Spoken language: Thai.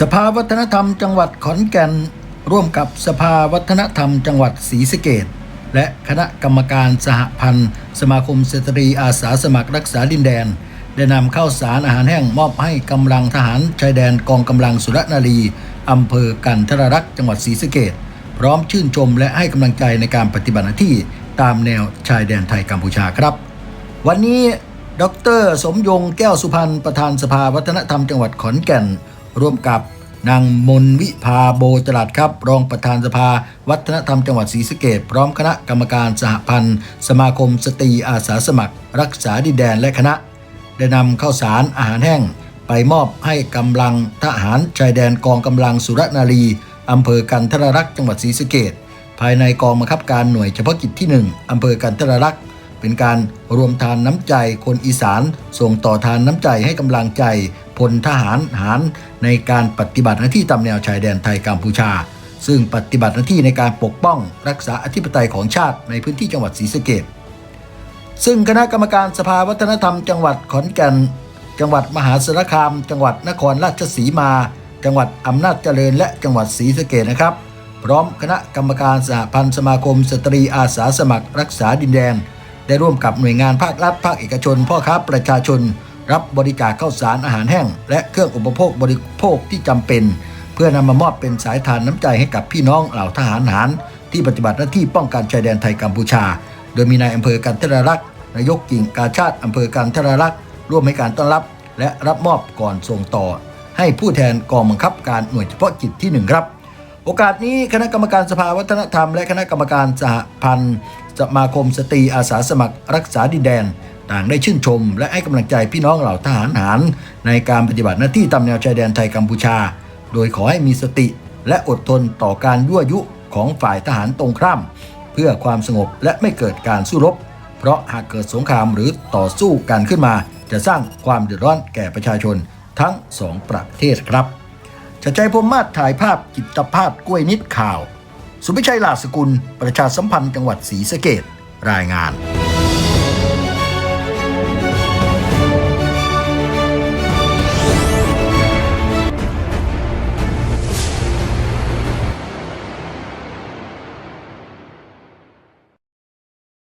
สภาวัฒนธรรมจังหวัดขอนแก่น ร่วมกับสภาวัฒนธรรมจังหวัดศรีสะเกดและคณะกรรมการสหพันธ์ สมาคมสตรีอาสาสมัครรักษาดินแดน ได้นำข้าวสารอาหารแห้งมอบให้กำลังทหารชายแดนกองกำลังสุรนารีอำเภอกันทรรักษ์จังหวัดศรีสะเกดพร้อมชื่นชมและให้กำลังใจในการปฏิบัติหน้าที่ตามแนวชายแดนไทยกัมพูชาครับ วันนี้ดร สมยงแก้วสุพรรณประธานสภาวัฒนธรรมจังหวัดขอนแก่น ร่วมกับนางมนวิภาโบจรัสครับ รองประธานสภา วัฒนธรรมจังหวัดศรีสะเกดพร้อมคณะกรรมการสหพันธ์ สมาคมสตรีอาสาสมัคร รักษาดินแดนและคณะ ได้นำข้าวสารอาหารแห้ง ไปมอบให้กำลังทหารชายแดนกองกำลังสุรนารีอำเภอกันทรรักษ์จังหวัดศรีสะเกดภายในกองบังคับการหน่วยเฉพาะกิจที่ 1 อำเภอกันทรรักษ์เป็นการรวมทานน้ำใจคนอีสาน ส่งต่อทานน้ำใจให้กำลังใจ พลทหารหารในการปฏิบัติหน้าที่ตามแนวชายแดนไทยกัมพูชา ซึ่งปฏิบัติหน้าที่ในการปกป้องรักษาอธิปไตยของชาติในพื้นที่จังหวัดศรีสะเกษซึ่งคณะกรรมการสภาวัฒนธรรม จังหวัดขอนแก่น จังหวัดมหาสารคาม จังหวัดนครราชสีมา จังหวัดอำนาจเจริญ และจังหวัดศรีสะเกษนะครับ พร้อมคณะกรรมการสหพันธ์สมาคม สตรีอาสาสมัคร รักษาดินแดน ได้ร่วมกับหน่วยงานภาครัฐภาคเอกชน พ่อค้าประชาชน รับบริจาคข้าวสารอาหารแห้ง และเครื่องอุปโภคบริโภคที่จำเป็น เพื่อนำมามอบเป็นสายทานน้ำใจให้กับพี่น้องเหล่าทหารหาร ที่ปฏิบัติหน้าที่ป้องกันชายแดนไทยกัมพูชา โดยมีนายอำเภอกันทรรักษ์นายกกิ่งกาชาติอำเภอกันทรรักษ์ร่วมให้การต้อนรับ และรับมอบก่อนส่งต่อ ให้ผู้แทนกองบังคับการหน่วยเฉพาะกิจที่หนึ่งครับ โอกาสนี้คณะกรรมการสภาวัฒนธรรม และคณะกรรมการสหพันธ์สมาคมสตรีอาสาสมัครรักษาดินแดน ต่างได้ชื่นชม และให้กำลังใจพี่น้องเหล่าทหารหาร ในการปฏิบัติหน้าที่ตามแนวชายแดนไทยกัมพูชา โดยขอให้มีสติ และอดทนต่อการยั่วยุของฝ่ายทหารตรงข้าม เพื่อความสงบและไม่เกิดการสู้รบ เพราะหากเกิดสงครามหรือต่อสู้กันขึ้นมา จะสร้างความเดือดร้อนแก่ประชาชนทั้งสองประเทศครับชัดชัยพรมมาศถ่ายภาพจิตภาพกล้วยนิดข่าว สุพิชัยลาสกุล ประชาสัมพันธ์จังหวัดศรีสะเกดรายงาน